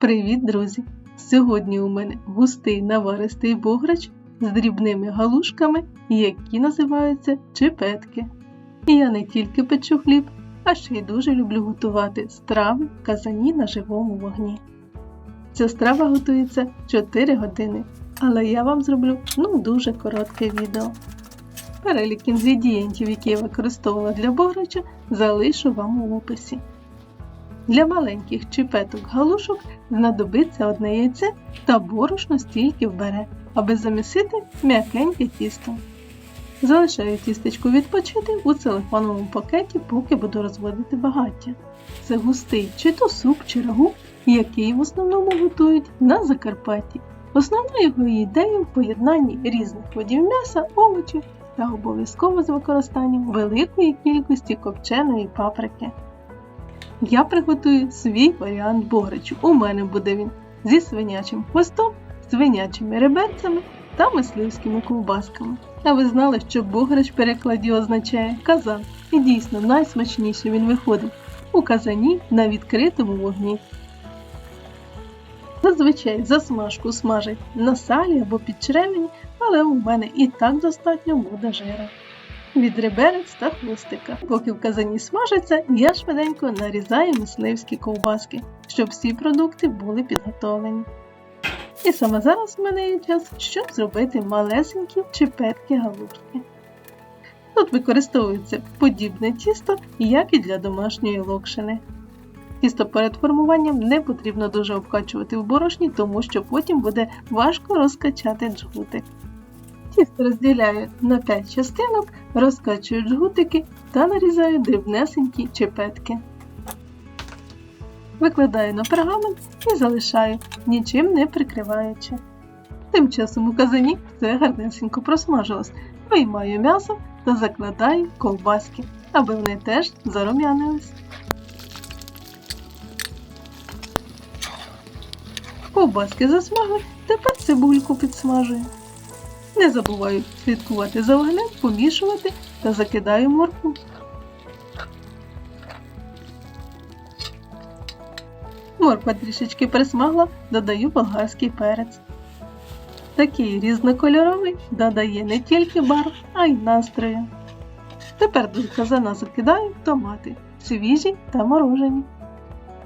Привіт, друзі! Сьогодні у мене густий наваристий бограч з дрібними галушками, які називаються чепетки. І я не тільки печу хліб, а ще й дуже люблю готувати страви в казані на живому вогні. Ця страва готується 4 години, але я вам зроблю ну дуже коротке відео. Перелік інгредієнтів, які я використовувала для бограча, залишу вам у описі. Для маленьких чіпеток галушок знадобиться одне яйце та борошно стільки вбере, аби замісити м'якеньке тісто. Залишаю тістечку відпочити у целефоновому пакеті, поки буду розводити багаття. Це густий чи то суп, чи рагу, який в основному готують на Закарпатті. Основна його ідея в поєднанні різних видів м'яса, овочів та обов'язково з використанням великої кількості копченої паприки. Я приготую свій варіант бограчу. У мене буде він зі свинячим хвостом, свинячими реберцями та мисливськими ковбасками. А ви знали, що бограч в перекладі означає казан, і дійсно найсмачніше він виходить у казані на відкритому вогні. Зазвичай засмажку смажать на салі або під черевені, але у мене і так достатньо буде жира від реберець та хвостика. Поки в казані смажиться, я швиденько нарізаю мисливські ковбаски, щоб всі продукти були підготовлені. І саме зараз в мене є час, щоб зробити малесенькі чепетки галушки. Тут використовується подібне тісто, як і для домашньої локшини. Тісто перед формуванням не потрібно дуже обкачувати в борошні, тому що потім буде важко розкачати джгутик. Тісто розділяю на 5 частинок, розкачую джгутики та нарізаю дрібнесенькі чепетки. Викладаю на пергамент і залишаю, нічим не прикриваючи. Тим часом у казані все гарнесенько просмажилось. Виймаю м'ясо та закладаю ковбаски, аби вони теж зарум'янились. Ковбаски засмагли, тепер цибульку підсмажую. Не забуваю слідкувати за вогнем, помішувати та закидаю моркву. Морква трішечки присмагла, додаю болгарський перець. Такий різнокольоровий додає не тільки барв, а й настрою. Тепер до казана закидаю томати, свіжі та морожені.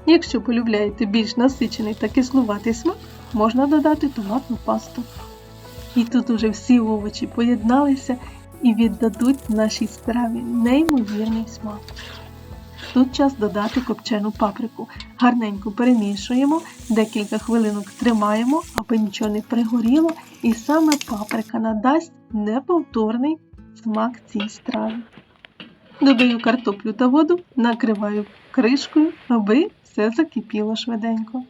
Якщо полюбляєте більш насичений та кислуватий смак, можна додати томатну пасту. І тут уже всі овочі поєдналися і віддадуть нашій страві неймовірний смак. Тут час додати копчену паприку. Гарненько перемішуємо, декілька хвилинок тримаємо, аби нічого не пригоріло, і саме паприка надасть неповторний смак цій страві. Додаю картоплю та воду, накриваю кришкою, аби все закипіло швиденько.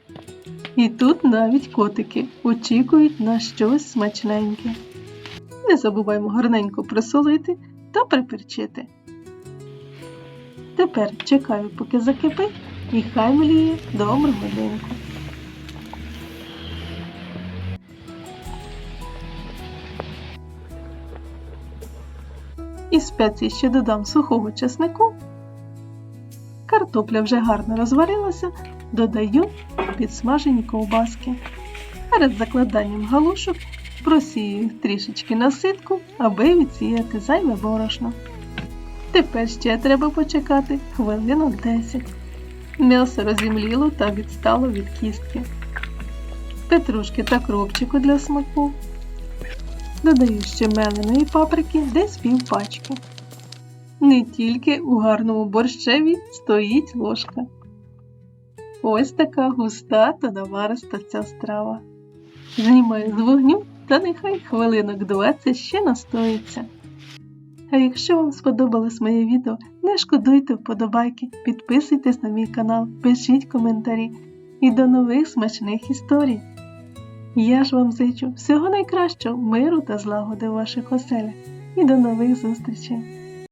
І тут навіть котики очікують на щось смачненьке. Не забуваємо гарненько присолити та приперчити. Тепер чекаю, поки закипить, і хай мліє добру годинку. Із спеції ще додам сухого чеснику. Картопля вже гарно розварилася, додаю підсмажені ковбаски. Перед закладанням галушок просію трішечки на ситку, аби відсіяти зайве борошно. Тепер ще треба почекати хвилинок 10. М'ясо розімліло та відстало від кістки. Петрушки та кропчику для смаку. Додаю ще меленої паприки десь пів пачки. Не тільки у гарному борщеві стоїть ложка. Ось така густа та навариста ця страва. Знімаю з вогню та нехай хвилинок 20 ще настоїться. А якщо вам сподобалось моє відео, не шкодуйте вподобайки, підписуйтесь на мій канал, пишіть коментарі і до нових смачних історій. Я ж вам зичу всього найкращого, миру та злагоди в ваших оселях і до нових зустрічей!